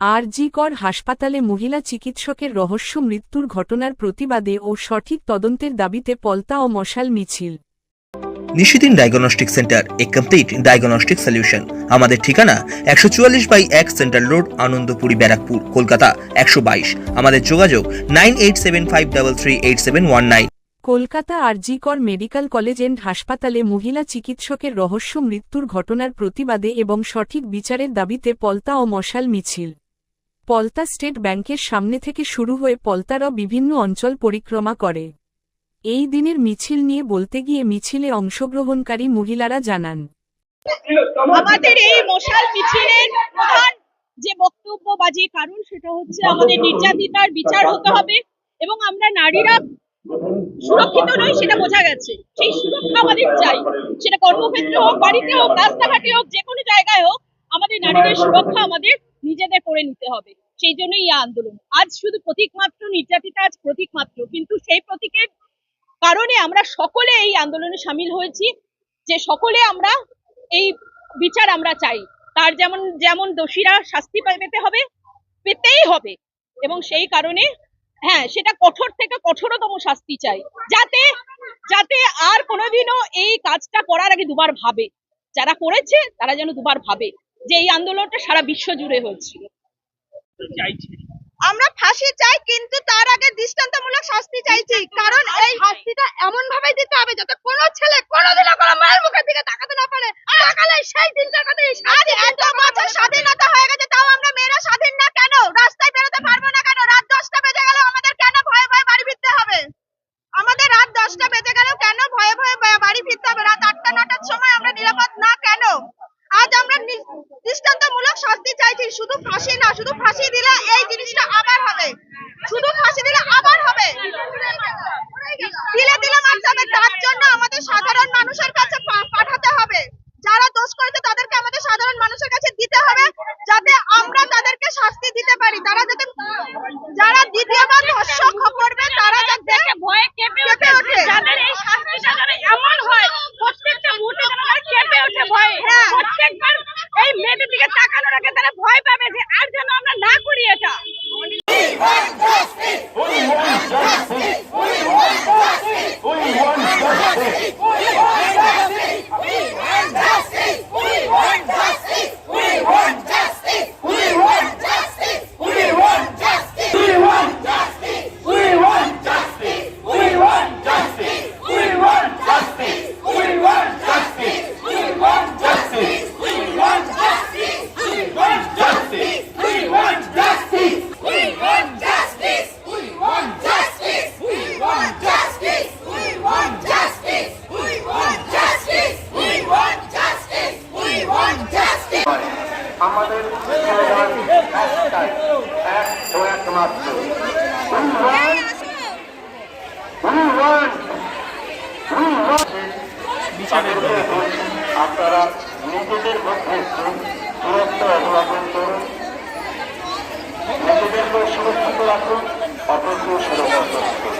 আরজি কর হাসপাতালে মহিলা চিকিৎসকের রহস্য মৃত্যুর ঘটনার প্রতিবাদে ও সঠিক তদন্তের দাবিতে পলতা ও মশাল মিছিল। নিশিদিন ডায়াগনস্টিক সেন্টার এ কমপ্লিট ডায়াগনস্টিক সলিউশন। আমাদের ঠিকানা একশো চুয়াল্লিশ বাই এক সেন্ট্রাল রোড আনন্দপুরি ব্যারাকপুর কলকাতা একশো বাইশ। আমাদের যোগাযোগ nine eight seven five double three eight seven one nine. Kolkata RG Kar medical college and হাসপাতালে মহিলা চিকিৎসকের রহস্য মৃত্যুর ঘটনার প্রতিবাদে এবং সঠিক বিচারের দাবিতে পলতা ও মশাল মিছিল। পলতা স্টেট ব্যাংকের সামনে থেকে শুরু হয়ে পলতারও বিভিন্ন অঞ্চল পরিক্রমা করে। এই দিনের মিছিল নিয়ে বলতে গিয়ে মিছিলে অংশগ্রহণকারী মহিলারা জানান, আমাদের এই মশাল মিছিলের প্রধান যে বক্তব্য বা যে কারণ সেটা হচ্ছে আমাদের নির্যাতিতার বিচার হতে হবে এবং আমরা নারীরা সুরক্ষিত নই সেটা বোঝা গেছে। সেই সুরক্ষা আমাদের চাই। সেটা কর্মক্ষেত্রে হোক, বাড়িতে হোক, রাস্তাঘাটে হোক যে কোনো জায়গায় হোক, আমাদের নারীদের সুরক্ষা আমাদের নিজেদের করে নিতে হবে। সেই জন্যই এই আন্দোলন। আজ শুধু প্রতীক মাত্র, নির্যাতিতা আজ প্রতীক মাত্র। কিন্তু সেই প্রতীকের কারণে আমরা সকলে এই আন্দোলনে সামিল হয়েছি, যে সকলে আমরা এই বিচার আমরা চাই। তার যেমন যেমন দোষীরা শাস্তি পেতে হবে, পেতেই হবে। এবং সেই কারণে হ্যাঁ সেটা কঠোর থেকে কঠোরতম শাস্তি চাই। যাতে যাতে আর কোনোদিনও এই কাজটা করার আগে দুবার ভাবে। যারা করেছে, তারা যেন দুবার ভাবে। যে এই আন্দোলনটা সারা বিশ্ব জুড়ে হয়েছিল। আমরা ফাঁসি চাই কিন্তু তার আগে দৃষ্টান্তমূলক শাস্তি চাইছি। কারণ এই শাস্তিটা এমন ভাবে দিতে হবে যাতে কোনো ছেলে কোনোদিনও কোনো মায়ের মুখের দিকে তাকাতে না পারে। তাকালে সেই দিনটার কথা আজ এত বছর স্বাধীনতা হয়ে গেছে তাও আমরা মেয়েরা স্বাধীন না কেন? রাস্তায় বেরোতে পারব না কেন? রাত দশটা বেজে গেল আমাদের কেন ভয়ে ভয়ে বাড়ি ফিরতে হবে? আমাদের রাত দশটা বেজে গেলেও কেন ভয়ে ভয়ে বাড়ি ফিরতে হবে রাত আটটা নটার সময় আমরা নিরাপদ না কেন আজ আমরা নি- দৃষ্টান্তমূলক শাস্তি চাইছি শুধু ফাঁসি না, শুধু ফাঁসি দিলে এই জিনিসটা আবার হবে। শুধু ফাঁসি দিলে আবার হবে। দিলে দিলে মারতে হবে তার জন্য আমাদের সাধারণ মানুষের কাছে পাঠাতে হবে। যারা দোষ করেছে, তাদেরকে আমাদের সাধারণ মানুষের কাছে দিতে হবে, যাতে আমরা তাদেরকে শাস্তি দিতে পারি। তারা যাতে যারা দ্বিতীয়বার ধর্ষক করবে তারা যাতে ভয়ে কেঁপে ওঠে যাদের এই শাস্তিটা যেন এমন হয় প্রত্যেকটা মুহূর্তে যেন তারা কেঁপে ওঠে ভয়ে প্রত্যেকবার এই মেয়েদের দিকে তাকানোর আগে তারা ভয় পাবে যে আর যেন আমরা না করি এটা আমাদের স্লোগান একটাই এক ও একমাত্র We want, we want, we want. তাদেরকে আপনারা নিজেদের মধ্যে দূরত্ব অবলম্বন করুন। নিজেদেরকে সুরক্ষিত রাখুন অপরকেও সুরক্ষিত রাখুন।